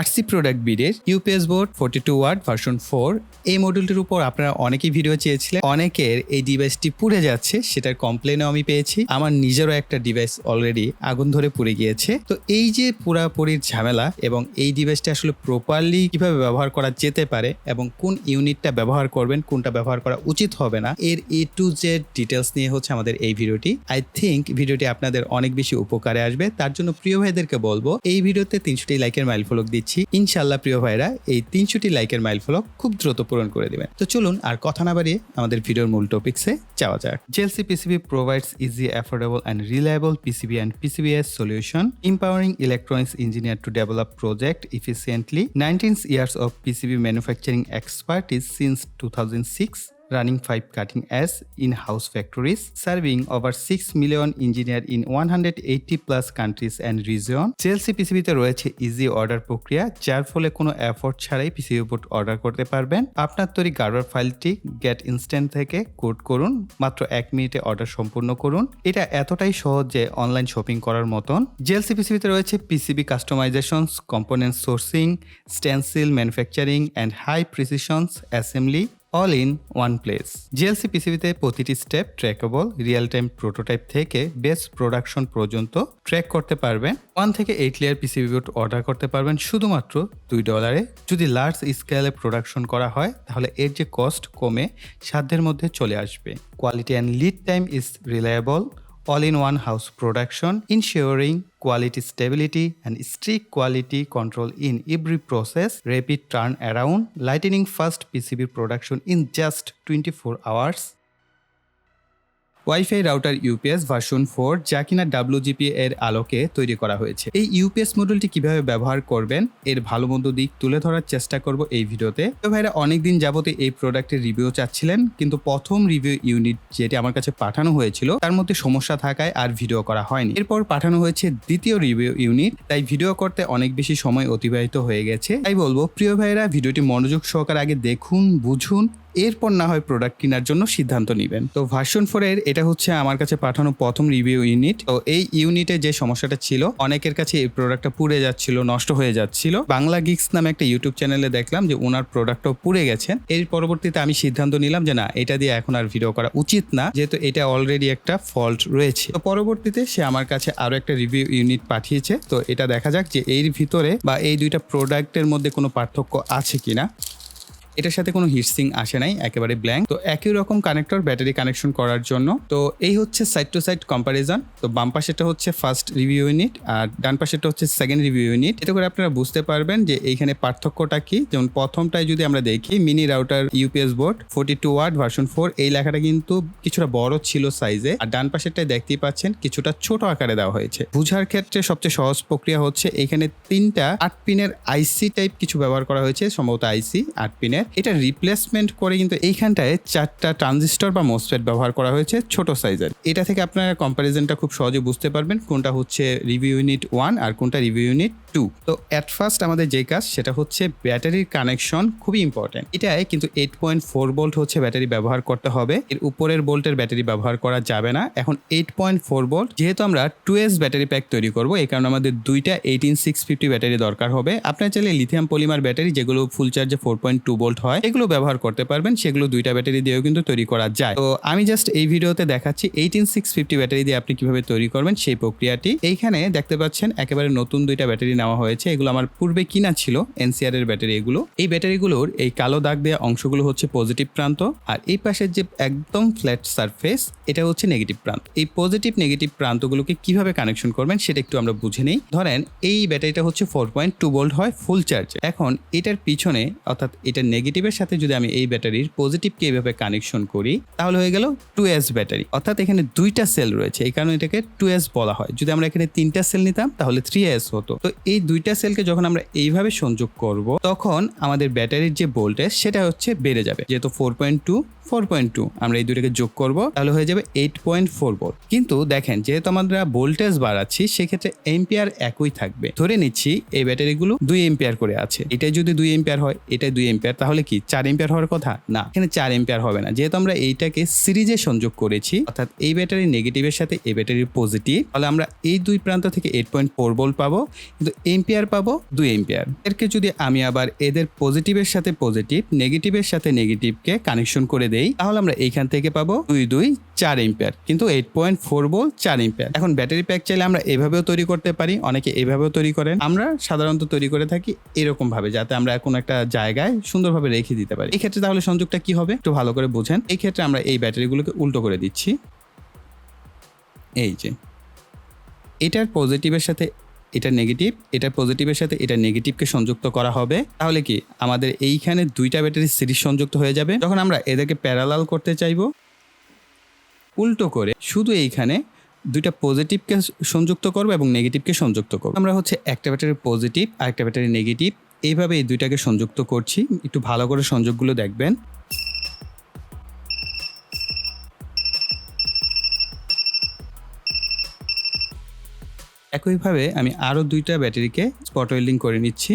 RC product বিডের UPS board forty two word version four এই মডেলটির উপর আপনারা অনেকেই ভিডিও চেয়েছিলেন। অনেকের এই ডিভাইসটি পুড়ে যাচ্ছে, সেটার কমপ্লেনও আমি পেয়েছি। আমার নিজেরও একটা ডিভাইস অলরেডি আগুন ধরে পুড়ে গিয়েছে। তো এই যে পুরাপুরির ঝামেলা এবং এই ডিভাইসটা আসলে প্রপারলি কীভাবে ব্যবহার করা যেতে পারে এবং কোন ইউনিটটা ব্যবহার করবেন, কোনটা ব্যবহার করা উচিত হবে না, এর এ টু জেড ডিটেলস নিয়ে হচ্ছে আমাদের এই ভিডিওটি আই থিঙ্ক ভিডিওটি আপনাদের অনেক বেশি উপকারে আসবে। তার জন্য প্রিয় ভাইদেরকে বলব, এই ভিডিওতে তিনশোটি লাইকের মাইল ফলক দিচ্ছি। ইনশাল্লাহ প্রিয় ভাইরা, এই তিনশোটি লাইকের মাইল ফলক খুব দ্রুত পূরণ করে দেবেন। তো চলুন আর কথা না বাড়িয়ে আমাদের ভিডিওর মূল টপিক্সে যাওয়া যাক। JLC PCB provides easy affordable and reliable PCB and PCBs solution, empowering electronics engineer to develop project efficiently. 19 years of pcb since two thousand 2006 running five cutting edge in-house factories, serving over 6 million engineer in 180 plus countries and region. JLC পিসিবিতে রয়েছে easy order প্রক্রিয়া, যার ফলে কোনো effort ছাড়াই PCB board order করতে পারবেন। আপনার তৈরি গার্ডার ফাইলটি গেট ইনস্ট্যান্ট থেকে কোড করুন, মাত্র এক মিনিটে অর্ডার সম্পূর্ণ করুন। এটা এতটাই সহজ যে অনলাইন শপিং করার মতন। জেলসি পিসিবিতে রয়েছে PCB customisations component sourcing stencil manufacturing and high precisions assembly all in one place JLC পিসিবিতে প্রতিটি step trackable real time prototype থেকে বেস্ট প্রোডাকশন পর্যন্ত ট্র্যাক করতে পারবেন। ওয়ান থেকে eight layer PCB board order করতে পারবেন শুধুমাত্র দুই ডলারে যদি লার্জ স্কেলে প্রোডাকশন করা হয়, তাহলে এর যে কস্ট কমে সাধ্যের মধ্যে চলে আসবে। Quality and lead time is reliable all-in-one house production, ensuring quality stability and strict quality control in every process, rapid turnaround, lightning fast PCB production in just 24 hours, WiFi router UPS version four, যা কিনা WGP এর আলোকে তৈরি করা হয়েছে। এই UPS মডেলটি কীভাবে ব্যবহার করবেন, এর ভালো মন্দ দিক তুলে ধরার চেষ্টা করব এই ভিডিওতে। তো ভাইরা, অনেকদিন যাবতে এই প্রোডাক্টের রিভিউ চাচ্ছিলেন, কিন্তু প্রথম রিভিউ ইউনিট যেটি আমার কাছে পাঠানো হয়েছিল, তার মধ্যে সমস্যা থাকায় আর ভিডিও করা হয়নি। এরপর পাঠানো হয়েছে দ্বিতীয় রিভিউ ইউনিট তাই ভিডিও করতে অনেক বেশি সময় অতিবাহিত হয়ে গেছে। তাই বলব, প্রিয় ভাইরা, ভিডিওটি মনোযোগ সহকারে আগে দেখুন, বুঝুন, এরপর না হয় প্রোডাক্ট কেনার জন্য সিদ্ধান্ত নেবেন। তো ভার্সন ফোর এর এটা হচ্ছে আমার কাছে পাঠানো প্রথম রিভিউ ইউনিট তো এই ইউনিটে যে সমস্যাটা ছিল, অনেকের কাছে এই প্রোডাক্টটা পুড়ে যাচ্ছিল, নষ্ট হয়ে যাচ্ছিল। বাংলা গিক্স নামে একটা ইউটিউব চ্যানেলে দেখলাম যে ওনার প্রোডাক্টটাও পুড়ে গেছেন এর পরবর্তীতে আমি সিদ্ধান্ত নিলাম যে না, এটা দিয়ে এখন আর ভিডিও করা উচিত না, যেহেতু এটা অলরেডি একটা ফল্ট রয়েছে। তো পরবর্তীতে সে আমার কাছে আরও একটা রিভিউ ইউনিট পাঠিয়েছে। তো এটা দেখা যাক যে এর ভিতরে বা এই দুইটা প্রোডাক্টের মধ্যে কোনো পার্থক্য আছে কিনা। এটার সাথে কোনো হিটসিং আসে নাই, একেবারে ব্ল্যাঙ্ক তো একই রকম কানেক্টর ব্যাটারি কানেকশন করার জন্য। তো এই হচ্ছে সাইড টু সাইড কম্পারিজন তো বাম পাশেটা হচ্ছে ফার্স্ট রিভিউ ইউনিট আর ডান পাশেটা হচ্ছে সেকেন্ড রিভিউ ইউনিট এতে করে আপনারা বুঝতে পারবেন যে এইখানে পার্থক্যটা কি। যেমন প্রথমটায় যদি আমরা দেখি mini router UPS board forty two word version four এই লেখাটা কিন্তু কিছুটা বড় ছিল সাইজে আর ডান পাশেরটায় দেখতেই পাচ্ছেন, কিছুটা ছোট আকারে দেওয়া হয়েছে। বুঝার ক্ষেত্রে সবচেয়ে সহজ প্রক্রিয়া হচ্ছে, এখানে তিনটা আট পিনের আইসি টাইপ কিছু ব্যবহার করা হয়েছে, সম্ভবত আইসি আট পিনের এটা রিপ্লেসমেন্ট করে কিন্তু এইখানটায় চারটা ট্রানজিস্টর বা মোসফেট ব্যবহার করা হয়েছে ছোট সাইজের এটা থেকে আপনারা কম্পারিজনটা খুব সহজে বুঝতে পারবেন কোনটা হচ্ছে রিভিউ ইউনিট ওয়ান আর কোনটা রিভিউ ইউনিট টু তো অ্যাট ফার্স্ট আমাদের যে কাজ সেটা হচ্ছে ব্যাটারির কানেকশন খুবই ইম্পর্টেন্ট এটায় কিন্তু এইট পয়েন্ট ফোর বোল্ট হচ্ছে ব্যাটারি ব্যবহার করতে হবে। এর উপরের বোল্টের ব্যাটারি ব্যবহার করা যাবে না। এখন এইট পয়েন্ট ফোর বোল্ট যেহেতু আমরা টু এস ব্যাটারি প্যাক তৈরি করব, এই কারণে আমাদের দুইটা এইটিন সিক্স ফিফটি ব্যাটারি দরকার হবে। আপনার চাইলে লিথিয়াম পলিমার ব্যাটারি যেগুলো ফুল চার্জে ফোর পয়েন্ট টু বোল্ট হয়, এগুলো ব্যবহার করতে পারবেন, সেগুলো দুইটা ব্যাটারি দিয়েও কিন্তু তৈরি করা যায়। তো আমি জাস্ট এই ভিডিওতে দেখাচ্ছি এইটিন সিক্স ফিফটি ব্যাটারি দিয়ে আপনি কীভাবে তৈরি করবেন সেই প্রক্রিয়াটি। এইখানে দেখতে পাচ্ছেন একেবারে নতুন দুইটা ব্যাটারি নেওয়া হয়েছে, এগুলো আমার পূর্বে কিনা ছিল, এনসিআর এর ব্যাটারি এগুলো। এই ব্যাটারিগুলোর এই কালো দাগ দেওয়া অংশগুলো হচ্ছে পজিটিভ প্রান্ত, আর এই পাশের যে একদম ফ্ল্যাট সারফেস এটা হচ্ছে নেগেটিভ প্রান্ত। এই পজিটিভ নেগেটিভ প্রান্তগুলোকে কীভাবে কানেকশন করবেন সেটা একটু আমরা বুঝে নেই। ধরেন এই ব্যাটারিটা হচ্ছে ফোর পয়েন্ট টু ভোল্ট হয় ফুল চার্জে এখন এটার পিছনে, অর্থাৎ এটা নেগেটিভের সাথে যদি আমি এই ব্যাটারির পজিটিভকে এইভাবে কানেকশন করি, তাহলে হয়ে গেল টু এস ব্যাটারি। অর্থাৎ এখানে দুইটা সেল রয়েছে। এই কারণে এটাকে টু এস বলা হয়। যদি আমরা এখানে তিনটা সেল নিতাম, তাহলে থ্রি এস হতো। তো এই দুইটা সেলকে যখন আমরা এইভাবে সংযোগ করব, তখন আমাদের ব্যাটারির যে ভোল্টেজ সেটা হচ্ছে বেড়ে যাবে। যেহেতু four point two four point two আমরা এই দুটাকে যোগ করব, তাহলে হয়ে যাবে এইট পয়েন্ট ফোর ভোল্ট কিন্তু দেখেন, যেহেতু আমরা ভোল্টেজ বাড়াচ্ছি, সেক্ষেত্রে এম্পিয়ার একই থাকবে। ধরে নিচ্ছি, এই ব্যাটারিগুলো দুই এম্পিয়ার করে আছে। এটাই যদি দুই এম্পিয়ার হয় এটাই দুই এম্পিয়ার তাহলে কি, চার এম্পিয়ার হওয়ার কথা? না, এখানে চার এম্পিয়ার হবে না। যেহেতু আমরা এইটাকে সিরিজে সংযোগ করেছি, অর্থাৎ এই ব্যাটারি নেগেটিভের সাথে এই ব্যাটারির পজিটিভ তাহলে আমরা এই দুই প্রান্ত থেকে এইট পয়েন্ট ফোর ভোল্ট পাবো, কিন্তু এম্পিয়ার পাবো দুই এম্পিয়ার এরকে যদি আমি আবার এদের পজিটিভের সাথে পজিটিভ নেগেটিভের সাথে নেগেটিভকে কানেকশন করে দেই, তাহলে আমরা এইখান থেকে পাবো দুই দুই চার এম্পিয়ার কিন্তু এইট পয়েন্ট ফোর ভোল্ট চার এম্পিয়ার এখন ব্যাটারি প্যাক চাইলে আমরা এভাবেও তৈরি করতে পারি, অনেকে এভাবেও তৈরি করেন। আমরা সাধারণত তৈরি করে থাকি এরকম ভাবে যাতে আমরা কোনো একটা জায়গায় সুন্দরভাবে রেখে দিতে পারি। এই ক্ষেত্রে তাহলে সংযোগটা কি হবে? একটু ভালো করে বুঝেন। এই ক্ষেত্রে আমরা এই ব্যাটারিগুলোকে উল্টো করে দিচ্ছি। এই যে, এটার পজিটিভের সাথে এটা নেগেটিভ এটা পজিটিভের সাথে এটা নেগেটিভকে সংযুক্ত করা হবে। তাহলে কি? আমাদের এইখানে দুইটা ব্যাটারি সিরিজ সংযুক্ত হয়ে যাবে। যখন আমরা এদেরকে প্যারালাল করতে চাইব, উল্টো করে শুধু এইখানে দুইটা পজিটিভকে সংযুক্ত করব এবং নেগেটিভকে সংযুক্ত করব। আমরা হচ্ছে একটা ব্যাটারি পজিটিভ আর একটা ব্যাটারি নেগেটিভ এইভাবে এই দুইটাকে সংযুক্ত করছি। একটু ভালো করে সংযোগগুলো দেখবেন। একইভাবে আমি আরও দুইটা ব্যাটারিকে স্পট ওয়েল্ডিং করে নিচ্ছি।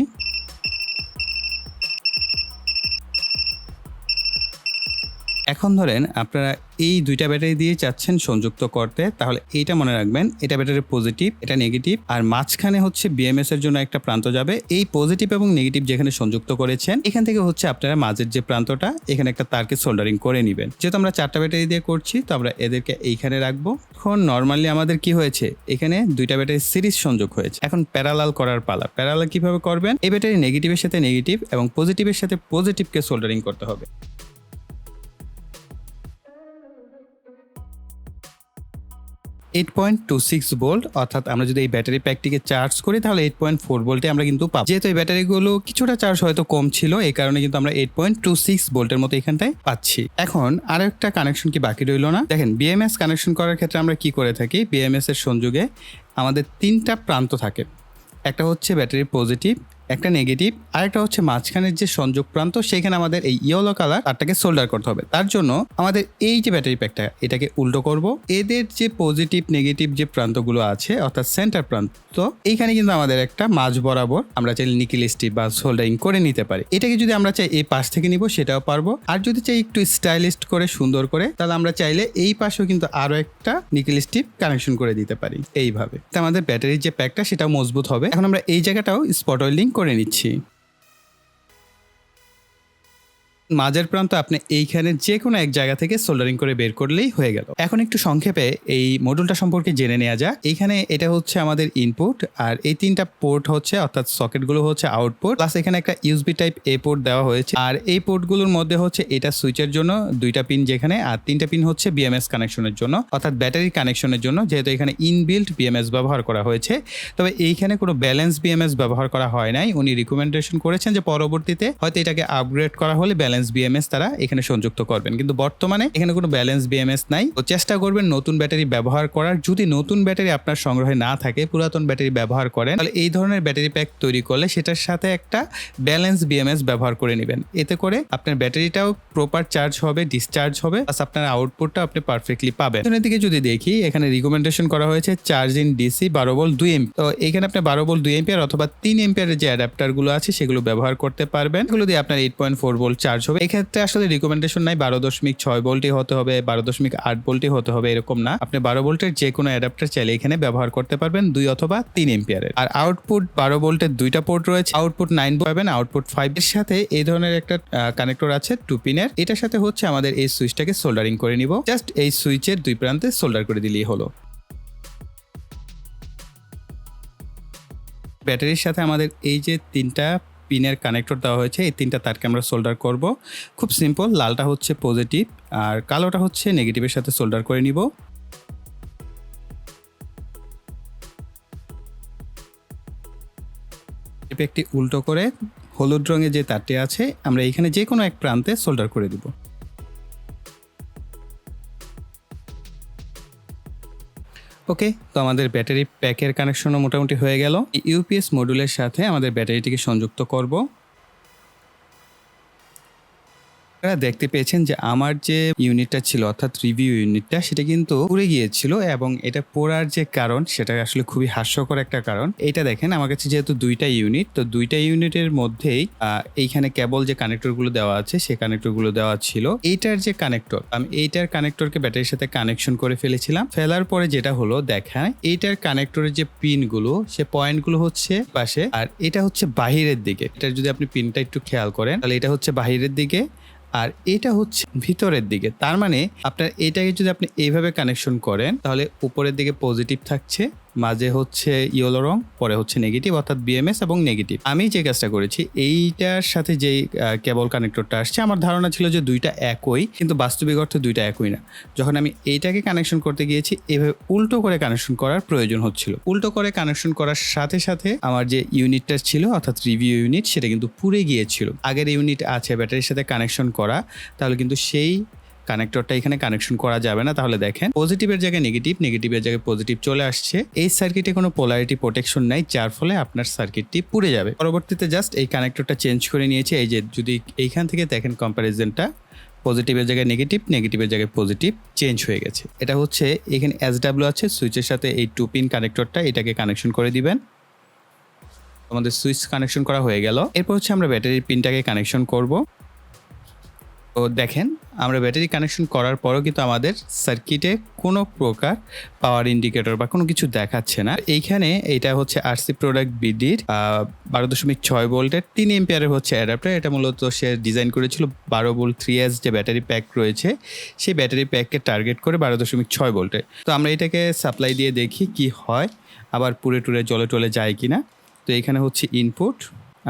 এখন ধরেন আপনারা এই দুইটা ব্যাটারি দিয়ে চাচ্ছেন সংযুক্ত করতে, তাহলে এইটা মনে রাখবেন, এটা ব্যাটারি পজিটিভ এটা নেগেটিভ আর মাঝখানে হচ্ছে বিএমএস এর জন্য একটা প্রান্ত যাবে। এই পজিটিভ এবং নেগেটিভ যেখানে সংযুক্ত করেছেন, এখান থেকে হচ্ছে আপনারা মাঝের যে প্রান্তটা, এখানে একটা তারকে সোল্ডারিং করে নেবেন। যেহেতু আমরা চারটা ব্যাটারি দিয়ে করছি, তো আমরা এদেরকে এইখানে রাখব। এখন নর্মালি আমাদের কি হয়েছে? এখানে দুইটা ব্যাটারি সিরিজ সংযোগ হয়েছে। এখন প্যারালাল করার পালা। প্যারালাল কীভাবে করবেন? এই ব্যাটারি নেগেটিভের সাথে নেগেটিভ এবং পজিটিভের সাথে পজিটিভকে সোল্ডারিং করতে হবে। Eight point two six volt অর্থাৎ আমরা যদি এই ব্যাটারি প্যাকটিকে চার্জ করি, তাহলে এইট পয়েন্ট ফোর ভোল্টে আমরা কিন্তু পাবো। যেহেতু এই ব্যাটারিগুলো কিছুটা চার্জ হয়তো কম ছিল, এই কারণে কিন্তু আমরা এইট পয়েন্ট টু সিক্স ভোল্টের মতো এখানটায় পাচ্ছি। এখন আর একটা কানেকশন কি বাকি রইল না? দেখেন বিএমএস কানেকশন করার ক্ষেত্রে আমরা কি করে থাকি? বিএমএস এর সংযোগে আমাদের তিনটা প্রান্ত থাকে। একটা হচ্ছে ব্যাটারির পজিটিভ একটা নেগেটিভ আর একটা হচ্ছে মাঝখানের যে সংযোগ প্রান্ত সেখানে আমাদের এই ইয়েলো কালার তারটাকে সোল্ডার করতে হবে। তার জন্য আমাদের এই যে ব্যাটারি প্যাকটা এটাকে উল্টো করব। এদের যে পজিটিভ নেগেটিভ যে প্রান্তগুলো আছে, অর্থাৎ সেন্টার প্রান্ত, এইখানে কিন্তু আমাদের একটা মাঝ বরাবর আমরা চাইলে নিকেল স্টিপ বা সোল্ডারিং করে নিতে পারি। এটাকে যদি আমরা চাই এই পাশ থেকে নিব, সেটাও পারব। আর যদি চাই একটু স্টাইলিস্ট করে, সুন্দর করে, তাহলে আমরা চাইলে এই পাশেও কিন্তু আরও একটা নিকেল স্টিপ কানেকশন করে দিতে পারি। এইভাবে। তো আমাদের ব্যাটারির যে প্যাকটা সেটাও মজবুত হবে। এখন আমরা এই জায়গাটাও স্পট ওয়েল্ডিং করে নিচ্ছি। মাঝের প্রান্ত আপনি এইখানে যে কোনো এক জায়গা থেকে সোল্ডারিং করে বের করলেই হয়ে গেল। এখন একটু সংক্ষেপে এই মডুলটা সম্পর্কে জেনে নেওয়া যাক। এইখানে এটা হচ্ছে আমাদের ইনপুট আর এই তিনটা পোর্ট হচ্ছে, অর্থাৎ সকেটগুলো হচ্ছে আউটপুট প্লাস এখানে একটা ইউসবি টাইপ এ পোর্ট দেওয়া হয়েছে। আর এই পোর্টগুলোর মধ্যে হচ্ছে এটা সুইচের জন্য দুইটা পিন যেখানে, আর তিনটা পিন হচ্ছে বিএমএস কানেকশনের জন্য, অর্থাৎ ব্যাটারি কানেকশনের জন্য, যেহেতু এখানে ইনবিল্ট বিএমএস ব্যবহার করা হয়েছে। তবে এইখানে কোনো ব্যালেন্স বিএমএস ব্যবহার করা হয় নাই। উনি রিকমেন্ডেশন করেছেন যে পরবর্তীতে হয়তো এটাকে আপগ্রেড করা হলে ব্যালেন্স বিএমএস তারা এখানে সংযুক্ত করবেন। কিন্তু বর্তমানে এখানে কোনো ব্যালেন্স বিএমএস নাই। তো চেষ্টা করবেন নতুন ব্যাটারি ব্যবহার করার। যদি নতুন ব্যাটারি আপনার সংগ্রহে না থাকে, পুরাতন ব্যাটারি ব্যবহার করেন, তাহলে এই ধরনের ব্যাটারি প্যাক তৈরি করলে সেটার সাথে একটা ব্যালেন্স বিএমএস ব্যবহার করে নেবেন। এতে করে আপনার ব্যাটারিটাও প্রপার চার্জ হবে ডিসচার্জ হবে প্লাস আপনার আউটপুটটা আপনি পারফেক্টলি পাবেন। এখানের দিকে যদি দেখি, এখানে রিকমেন্ডেশন করা হয়েছে চার্জ ইন ডিসি বারো বল দুই এম তো এখানে আপনি বারো বল দুই এম্পিয়ার অথবা তিন এম্পিয়ারের যে অ্যাডাপ্টারগুলো আছে, সেগুলো ব্যবহার করতে পারবেন। এগুলো দিয়ে আপনার eight point four volt charge হবে এক্ষেত্রে আসলে রিকমেন্ডেশন নাই, বারো দশমিক ছয় ভোল্টই হতে হবে, বারো দশমিক আট বোল্টই হতে হবে, এরকম না। আপনি বারো বোল্টের যে কোনো অ্যাডাপ্টার চাইলে এখানে ব্যবহার করতে পারবেন দুই অথবা তিন এম্পিয়ারের আর আউটপুট বারো বোল্টের দুইটা পোর্ট রয়েছে আউটপুট নাইন পাবেন আউটপুট ফাইভ এর সাথে এই ধরনের একটা কানেক্টর আছে টু পিনের এটার সাথে হচ্ছে আমাদের এই সুইচটাকে সোল্ডারিং করে নিব। জাস্ট এই সুইচের দুই প্রান্তে সোল্ডার করে দিলেই হলো। ব্যাটারির সাথে আমাদের এই যে তিনটা পিনের কানেক্টর দেওয়া হয়েছে, এই তিনটা তারকে আমরা সোল্ডার করব। খুব সিম্পল লালটা হচ্ছে পজিটিভ আর কালোটা হচ্ছে নেগেটিভের সাথে সোল্ডার করে নিব। একটি উল্টো করে হলুদ রঙের যে তারটি আছে, আমরা এখানে যে কোনো এক প্রান্তে সোল্ডার করে দিব। ওকে, তো আমাদের ব্যাটারি প্যাকের কানেকশনও মোটামুটি হয়ে গেল। ইউপিএস মডুলের সাথে আমাদের ব্যাটারিটিকে সংযুক্ত করব। আপনারা দেখতে পেয়েছেন যে আমার যে ইউনিটটা ছিল, অর্থাৎ রিভিউ ইউনিটটা সেটা কিন্তু পুড়ে গিয়েছিল এবং এটা পোড়ার যে কারণ, সেটা আসলে খুবই হাস্যকর একটা কারণ। এটা দেখেন, আমার কাছে যেহেতু দুইটা ইউনিট তো দুইটা ইউনিটের মধ্যেই এইখানে কেবল যে কানেক্টরগুলো দেওয়া আছে সেই কানেক্টরগুলো দেওয়া ছিল। এইটার যে কানেক্টর আমি এইটার কানেক্টরকে ব্যাটারির সাথে কানেকশন করে ফেলেছিলাম। ফেলার পরে যেটা হলো দেখায় এইটার কানেক্টরের যে পিনগুলো সে পয়েন্টগুলো হচ্ছে পাশে, আর এটা হচ্ছে বাহিরের দিকে। এটা যদি আপনি পিনটা একটু খেয়াল করেন, তাহলে এটা হচ্ছে বাহিরের দিকে আর এটা হচ্ছে ভিতরের দিকে। তার মানে আপনার এটাকে যদি আপনি এইভাবে কানেকশন করেন, তাহলে উপরের দিকে পজিটিভ থাকছে মাঝে হচ্ছে ইয়েলো রং, পরে হচ্ছে নেগেটিভ অর্থাৎ বিএমএস এবং নেগেটিভ আমি যে কাজটা করেছি, এইটার সাথে যেই কেবল কানেক্টরটা আসছে, আমার ধারণা ছিল যে দুইটা একই, কিন্তু বাস্তবিক অর্থে দুইটা একই না। যখন আমি এইটাকে কানেকশন করতে গিয়েছি, এভাবে উল্টো করে কানেকশন করার প্রয়োজন হচ্ছিল। উল্টো করে কানেকশন করার সাথে সাথে আমার যে ইউনিটটা ছিল, অর্থাৎ রিভিউ ইউনিট সেটা কিন্তু পুড়ে গিয়েছিল। আগের ইউনিট আছে ব্যাটারির সাথে কানেকশন করা, তাহলে কিন্তু সেই কানেক্টরটা এখানে কানেকশন করা যাবে না, তাহলে দেখেন পজিটিভের জায়গায় নেগেটিভ নেগেটিভের জায়গায় পজিটিভ চলে আসছে। এই সার্কিটে কোনো পোলারিটি প্রোটেকশন নাই, যার ফলে আপনার সার্কিটটি পুড়ে যাবে। পরবর্তীতে জাস্ট এই কানেক্টরটা চেঞ্জ করে নিয়েছে, এই যে যদি এইখান থেকে দেখেন কম্প্যারিজনটা পজিটিভের জায়গায় নেগেটিভ নেগেটিভের জায়গায় পজিটিভ চেঞ্জ হয়ে গেছে। এটা হচ্ছে এখানে এস আছে সুইচের সাথে এই টু পিন কানেক্টরটা এটাকে কানেকশন করে দিবেন। আমাদের সুইচ কানেকশন করা হয়ে গেল। এরপর হচ্ছে আমরা ব্যাটারির পিনটাকে কানেকশন করব। তো দেখেন, আমরা ব্যাটারি কানেকশন করার পরও কিন্তু আমাদের সার্কিটে কোনো প্রকার পাওয়ার ইন্ডিকেটর বা কোনো কিছু দেখাচ্ছে না। এইখানে এটা হচ্ছে আরসি প্রোডাক্ট বিডির বারো দশমিক ছয় ভোল্টের তিন এম্পিয়ারের হচ্ছে অ্যাডাপ্টার এটা মূলত সে ডিজাইন করেছিল বারো ভোল্ট থ্রি এস যে ব্যাটারি প্যাক রয়েছে, সেই ব্যাটারি প্যাককে টার্গেট করে বারো দশমিক ছয় ভোল্টে তো আমরা এটাকে সাপ্লাই দিয়ে দেখি কি হয়, আবার পুরে টুরে জলে টলে যায় কিনা। তো এখানে হচ্ছে ইনপুট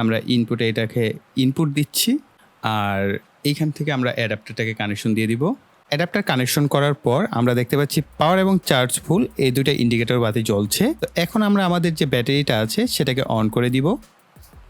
আমরা ইনপুটে এটাকে ইনপুট দিচ্ছি, আর এইখান থেকে আমরা অ্যাডাপ্টারটাকে কানেকশন দিয়ে দিব। অ্যাডাপ্টার কানেকশন করার পর আমরা দেখতে পাচ্ছি পাওয়ার এবং চার্জ ফুল এই দুইটা ইন্ডিকেটর বাতি জ্বলছে। তো এখন আমরা আমাদের যে ব্যাটারিটা আছে, সেটাকে অন করে দিব।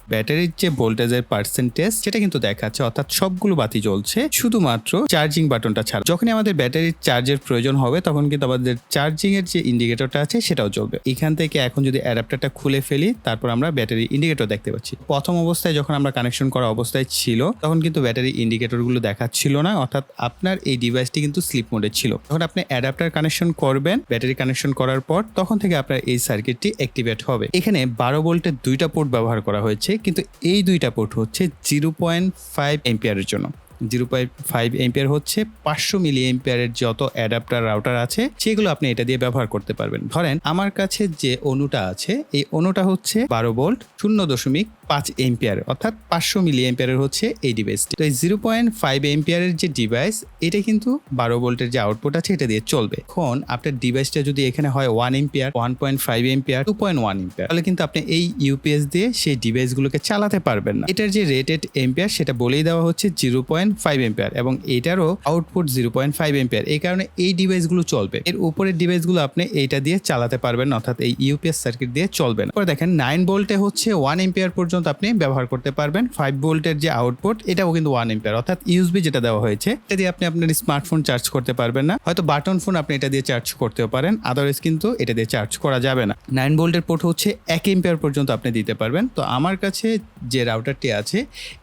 ব্যাটারির যে ভোল্টেজের পার্সেন্টেজ সেটা কিন্তু দেখাচ্ছে। অর্থাৎ সবগুলো বাতি জ্বলছে, শুধুমাত্র চার্জিং বাটনটা ছাড়া। যখনই আমাদের ব্যাটারির চার্জের প্রয়োজন হবে, তখন কিন্তু আমাদের চার্জিং এর যে ইন্ডিকেটরটা আছে, সেটাও জ্বলবে। এখান থেকে এখন যদি অ্যাডাপ্টারটা খুলে ফেলি, তারপর আমরা ব্যাটারি ইন্ডিকেটর দেখতে পাচ্ছি। প্রথম অবস্থায় যখন আমরা কানেকশন করা অবস্থায় ছিল, তখন কিন্তু ব্যাটারি ইন্ডিকেটরগুলো দেখাচ্ছিল না। অর্থাৎ আপনার এই ডিভাইসটি কিন্তু স্লিপ মোডে ছিল। যখন আপনি অ্যাডাপ্টার কানেকশন করবেন, ব্যাটারি কানেকশন করার পর, তখন থেকে আপনার এই সার্কিটটি অ্যাক্টিভেট হবে। এখানে বারো ভোল্টের দুইটা পোর্ট ব্যবহার করা হয়েছে। কিন্তু এই দুইটা পোর্ট হচ্ছে জিরো পয়েন্ট ফাইভ এম্পিয়ারের জন্য। জিরো পয়েন্ট ফাইভ এম্পিয়ার হচ্ছে পাঁচশো মিলি এম্পিয়ারের যত অ্যাডাপ্টার রাউটার আছে, সেগুলো আপনি এটা দিয়ে ব্যবহার করতে পারবেন। ধরেন, আমার কাছে যে অনুটা আছে, এই অনুটা হচ্ছে বারো বোল্ট শূন্য দশমিক পাঁচ এম্পিয়ার অর্থাৎ পাঁচশো মিলি এম্পিয়ারের হচ্ছে এই ডিভাইসটি তো এই জিরো পয়েন্ট ফাইভ এম্পিয়ারের যে ডিভাইস এটা কিন্তু বারো ভোল্টের যে আউটপুট আছে, এটা দিয়ে চলবে। এখন আপনার ডিভাইসটা যদি এখানে হয় one ampere one point five ampere two point one ampere তাহলে কিন্তু আপনি এই ইউপিএস দিয়ে সেই ডিভাইসগুলোকে চালাতে পারবেন না। এটার যে রেটেড এম্পিয়ার সেটা বলেই দেওয়া হচ্ছে জিরো পয়েন্ট ফাইভ এম্পিয়ার এবং এটারও output zero point five ampere এই কারণে এই ডিভাইসগুলো চলবে। এর উপরের ডিভাইসগুলো আপনি এইটা দিয়ে চালাতে পারবেন অর্থাৎ এই ইউপিএস সার্কিট দিয়ে চলবে না। দেখেন নাইন ভোল্টে হচ্ছে ওয়ান এম্পিয়ার পর্যন্ত আপনি ব্যবহার করতে পারবেন। ফাইভ ভোল্টের যে আউটপুট এটাও কিন্তু ওয়ান এম্পিয়ার অর্থাৎ ইউএসবি যেটা দেওয়া হয়েছে। এটা দিয়ে আপনি আপনার স্মার্টফোন চার্জ করতে পারবেন না। হয়তো বাটন ফোন আপনি এটা দিয়ে চার্জ করতেও পারেন আদারওয়াইজ কিন্তু এটা দিয়ে চার্জ করা যাবে না। নাইন ভোল্টের পোর্ট হচ্ছে এক এম্পিয়ার পর্যন্ত আপনি দিতে পারবেন। তো আমার কাছে যে রাউটারটি আছে,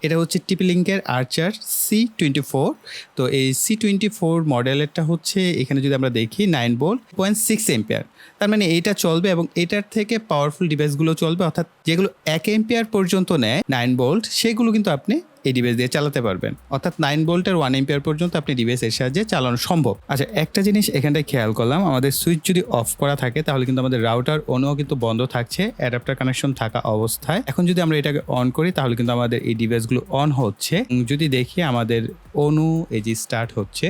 এটা হচ্ছে টিপিলিঙ্কের আর্চার সি টোয়েন্টি ফোর তো এই সি টোয়েন্টি ফোর মডেলেরটা হচ্ছে, এখানে যদি আমরা দেখি nine volt point six ampere তার মানে এইটা চলবে এবং এটার থেকে পাওয়ারফুল ডিভাইসগুলো চলবে, অর্থাৎ যেগুলো এক এম্পিয়ার পর্যন্ত নেয় নাইন বোল্ট সেগুলো কিন্তু আপনি এই ডিভাইস দিয়ে চালাতে পারবেন। অর্থাৎ নাইন ভোল্টের ওয়ান এম্পিয়ার পর্যন্ত আপনি ডিভাইসের সাহায্যে চালানো সম্ভব। আচ্ছা একটা জিনিস এখানটায় খেয়াল করলাম, আমাদের সুইচ যদি অফ করা থাকে, তাহলে কিন্তু আমাদের রাউটার অনুও কিন্তু বন্ধ থাকছে অ্যাডাপ্টার কানেকশন থাকা অবস্থায়। এখন যদি আমরা এটাকে অন করি, তাহলে কিন্তু আমাদের এই ডিভাইসগুলো অন হচ্ছে। যদি দেখি আমাদের অনু, এই যে স্টার্ট হচ্ছে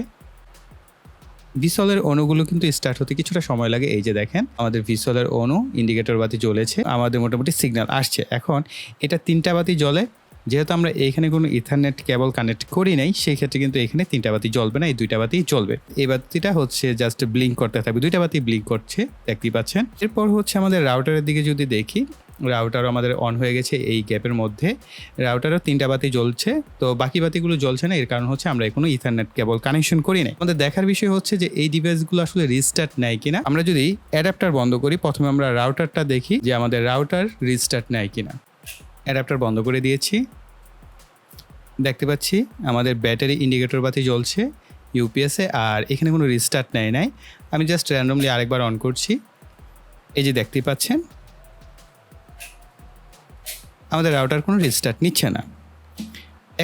ভিসলের অণুগুলো কিন্তু স্টার্ট হতে কিছুটা সময় লাগে। এই যে দেখেন, আমাদের ভিসলের অণু ইন্ডিকেটর বাতি জ্বলেছে, আমাদের মোটামুটি সিগন্যাল আসছে। এখন এটা তিনটা বাতি জ্বলে, যেহেতু আমরা এখানে কোনো ইথারনেট কেবল কানেক্ট করি নাই সেই ক্ষেত্রে কিন্তু এখানে তিনটা বাতি জ্বলবে না, এই দুইটা বাতি জ্বলবে। এই বাতিটা হচ্ছে জাস্ট ব্লিঙ্ক করতে থাকবে, দুইটা বাতি ব্লিঙ্ক করছে, দেখতেই পাচ্ছেন। এরপর হচ্ছে আমাদের রাউটারের দিকে যদি দেখি রাউটারও আমাদের অন হয়ে গেছে এই গ্যাপের মধ্যে। রাউটারও তিনটা বাতি জ্বলছে, তো বাকি বাতিগুলো জ্বলছে না, এর কারণ হচ্ছে আমরা এখনও ইথারনেট কেবল কানেকশন করি না আমাদের দেখার বিষয় হচ্ছে যে এই ডিভাইসগুলো আসলে রিস্টার্ট নেয় কিনা। আমরা যদি অ্যাডাপ্টার বন্ধ করি, প্রথমে আমরা রাউটারটা দেখি যে আমাদের রাউটার রিস্টার্ট নেয় কিনা। অ্যাডাপ্টার বন্ধ করে দিয়েছি। দেখতে পাচ্ছি আমাদের ব্যাটারি ইন্ডিকেটর বাতি জ্বলছে ইউপিএসে আর এখানে কোনো রিস্টার্ট নেয় নাই। আমি জাস্ট র্যান্ডমলি আরেকবার অন করছি। এই যে দেখতে পাচ্ছেন আমাদের রাউটার কোনো রিস্টার্ট নিচ্ছে না।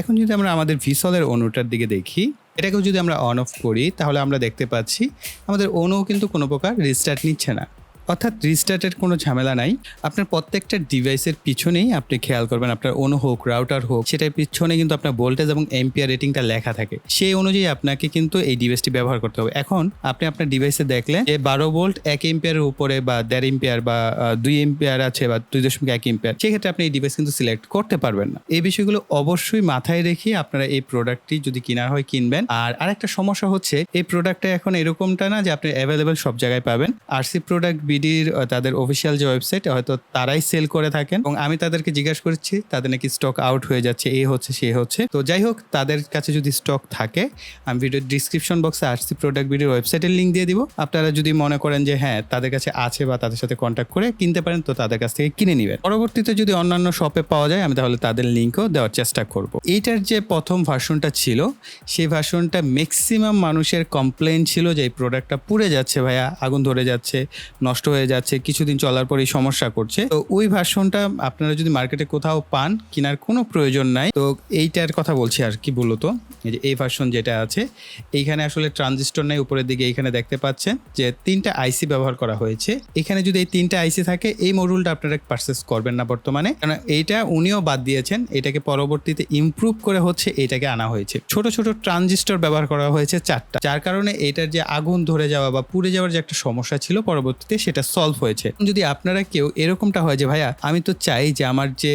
এখন যদি আমরা আমাদের ভিসলের অনুটার দিকে দেখি, এটাকেও যদি আমরা অন অফ করি, তাহলে আমরা দেখতে পাচ্ছি আমাদের অনুও কিন্তু কোনো প্রকার রিস্টার্ট নিচ্ছে না। অর্থাৎ রিস্টার্টের কোনো ঝামেলা নাই। আপনার প্রত্যেকটা ডিভাইসের পিছনেই আপনি খেয়াল করবেন আপনার অনু হোক, রাউটার হোক, সেটার পিছনে কিন্তু আপনার ভোল্টেজ এবং এমপিআর রেটিংটা লেখা থাকে। সেই অনুযায়ী আপনাকে কিন্তু এই ডিভাইসটি ব্যবহার করতে হবে। এখন আপনি আপনার ডিভাইসে দেখলেন যে বারো ভোল্ট এক এম্পিয়ারের উপরে বা দেড় এম্পিয়ার বা দুই এম্পিয়ার আছে বা দুই দশমিক এক এম্পিয়ার সেক্ষেত্রে আপনি এই ডিভাইস কিন্তু সিলেক্ট করতে পারবেন না। এই বিষয়গুলো অবশ্যই মাথায় রেখে আপনারা এই প্রোডাক্টটি যদি কেনার হয় কিনবেন। আর আরেকটা সমস্যা হচ্ছে, এই প্রোডাক্টটা এখন এরকমটা না যে আপনি অ্যাভেলেবেল সব জায়গায় পাবেন। আরসি প্রোডাক্ট বিডির তাদের অফিসিয়াল যে ওয়েবসাইট হয়তো তারাই সেল করে থাকেন। এবং আমি তাদেরকে জিজ্ঞাসা করছি, তাদের নাকি স্টক আউট হয়ে যাচ্ছে, এ হচ্ছে, সে হচ্ছে। তো যাই হোক, তাদের কাছে যদি স্টক থাকে, আমি ভিডিওর ডিসক্রিপশন বক্সে আরসি প্রোডাক্ট বিডির ওয়েবসাইটের লিঙ্ক দিয়ে দিব। আপনারা যদি মনে করেন যে হ্যাঁ তাদের কাছে আছে বা তাদের সাথে কন্ট্যাক্ট করে কিনতে পারেন, তো তাদের কাছ থেকে কিনে নেবেন। পরবর্তীতে যদি অন্যান্য শপে পাওয়া যায়, আমি তাহলে তাদের লিঙ্কও দেওয়ার চেষ্টা করব। এইটার যে প্রথম ভার্সনটা ছিল, সেই ভার্সনটা ম্যাক্সিমাম মানুষের কমপ্লেন ছিল যে, এই প্রোডাক্টটা পুড়ে যাচ্ছে ভাইয়া, আগুন ধরে যাচ্ছে, নষ্ট হয়ে যাচ্ছে, কিছুদিন চলার পরেই সমস্যা করছে। তো ওই ভার্সনটা আপনারা যদি মার্কেটে কোথাও পান, কেনার কোনো প্রয়োজন নাই। তো এইটার কথা বলছি আর কি বলতো? এই যে এই ভার্সন যেটা আছে, এইখানে আসলে ট্রানজিস্টর নাই, উপরের দিকে এইখানে দেখতে পাচ্ছেন যে তিনটা আইসি ব্যবহার করা হয়েছে। এখানে যদি এই তিনটা আইসি থাকে, এই মডুলটা আপনারা পারচেস করবেন না বর্তমানে। কারণ এইটা উনিও বাদ দিয়েছেন, এটাকে পরবর্তীতে ইমপ্রুভ করে হচ্ছে এটাকে আনা হয়েছে। ছোট ছোট ট্রানজিস্টর ব্যবহার করা হয়েছে চারটা। যার কারণে এটার যে আগুন ধরে যাওয়া বা পুড়ে যাওয়ার যে একটা সমস্যা ছিল, পরবর্তীতে সেটা সলভ হয়েছে। যদি আপনারা কেউ এরকমটা হয় যে, ভাইয়া, আমি তো চাই যে আমার যে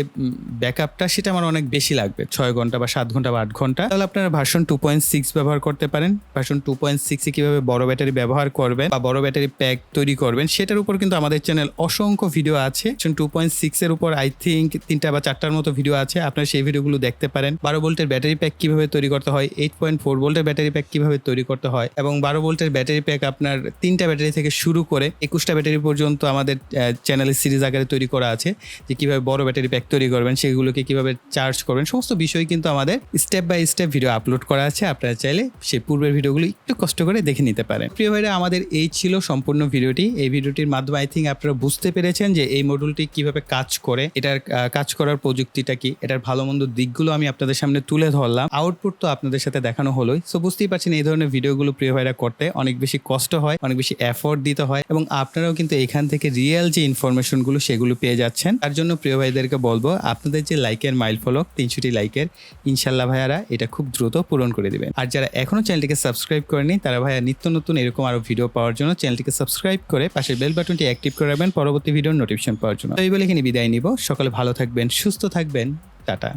ব্যাকআপটা সেটা আমার অনেক বেশি লাগবে। ছয় ঘণ্টা বা সাত ঘণ্টা বা আট ঘণ্টা। তাহলে আপনারা ভার্সন টু পয়েন্ট সিক্স ব্যবহার করতে পারেন। ভার্সন টু পয়েন্ট সিক্সে কীভাবে বড় ব্যাটারি ব্যবহার করবেন বা বড় ব্যাটারি প্যাক তৈরি করবেন, সেটার উপর কিন্তু আমাদের চ্যানেল অসংখ্য ভিডিও আছে। টু পয়েন্ট সিক্সের উপর আই থিঙ্ক তিনটা বা চারটার মতো ভিডিও আছে। আপনারা সেই ভিডিওগুলো দেখতে পারেন। বারো ভোল্টের ব্যাটারি প্যাক কীভাবে তৈরি করতে হয়? এইট পয়েন্ট ফোর ভোল্টের ব্যাটারি প্যাক কীভাবে তৈরি করতে হয়? এবং বারো ভোল্টের ব্যাটারি প্যাক আপনার তিনটা ব্যাটারি থেকে শুরু করে একুশটা ব্যাটারি পর্যন্ত আমাদের চ্যানেলের সিরিজ আকারে তৈরি করা আছে, যে কীভাবে বড় ব্যাটারি প্যাক তৈরি করবেন, সেগুলোকে কীভাবে চার্জ করবেন, সমস্ত বিষয় কিন্তু আমাদের step by step video upload করা আছে। আপনারা চাইলে সেই পূর্বের ভিডিওগুলো একটু কষ্ট করে দেখে নিতে পারেন। প্রিয় ভাইরা, আমাদের এই ছিল সম্পূর্ণ ভিডিওটি এই ভিডিওটির মাধ্যমে আই থিঙ্ক আপনারা বুঝতে পেরেছেন যে এই মডুলটি কীভাবে কাজ করে, এটার কাজ করার প্রযুক্তিটা কি, এটার ভালো মন্দ দিকগুলো আমি আপনাদের সামনে তুলে ধরলাম। আউটপুট তো আপনাদের সাথে দেখানো হলোই। সো বুঝতেই পারছেন এই ধরনের ভিডিওগুলো প্রিয় ভাইরা করতে অনেক বেশি কষ্ট হয়, অনেক বেশি এফোর্ট দিতে হয় এবং আপনারাও কিন্তু এখান থেকে রিয়েল যে ইনফরমেশনগুলো সেগুলো পেয়ে যাচ্ছেন। তার জন্য প্রিয় ভাইদেরকে বলব, আপনাদের যে লাইকের মাইল ফলক তিনশোটি লাইকের ইনশাল্লাহ ভাইয়ারা এটা খুব দ্রুত পূরণ করে দিবেন। আর যারা এখনও চ্যানেলটিকে সাবস্ক্রাইব করেনি তারা ভাইয়া নিত্য নতুন এরকম আরও ভিডিও পাওয়ার জন্য চ্যানেলটিকে সাবস্ক্রাইব করে পাশের বেল বাটনটি অ্যাক্টিভ করে রাখবেন, পরবর্তী ভিডিওর নোটিফিকেশন পাওয়ার জন্য। এই বলে এখানে বিদায় নিব। সকালে ভালো থাকবেন, সুস্থ থাকবেন, টাটা।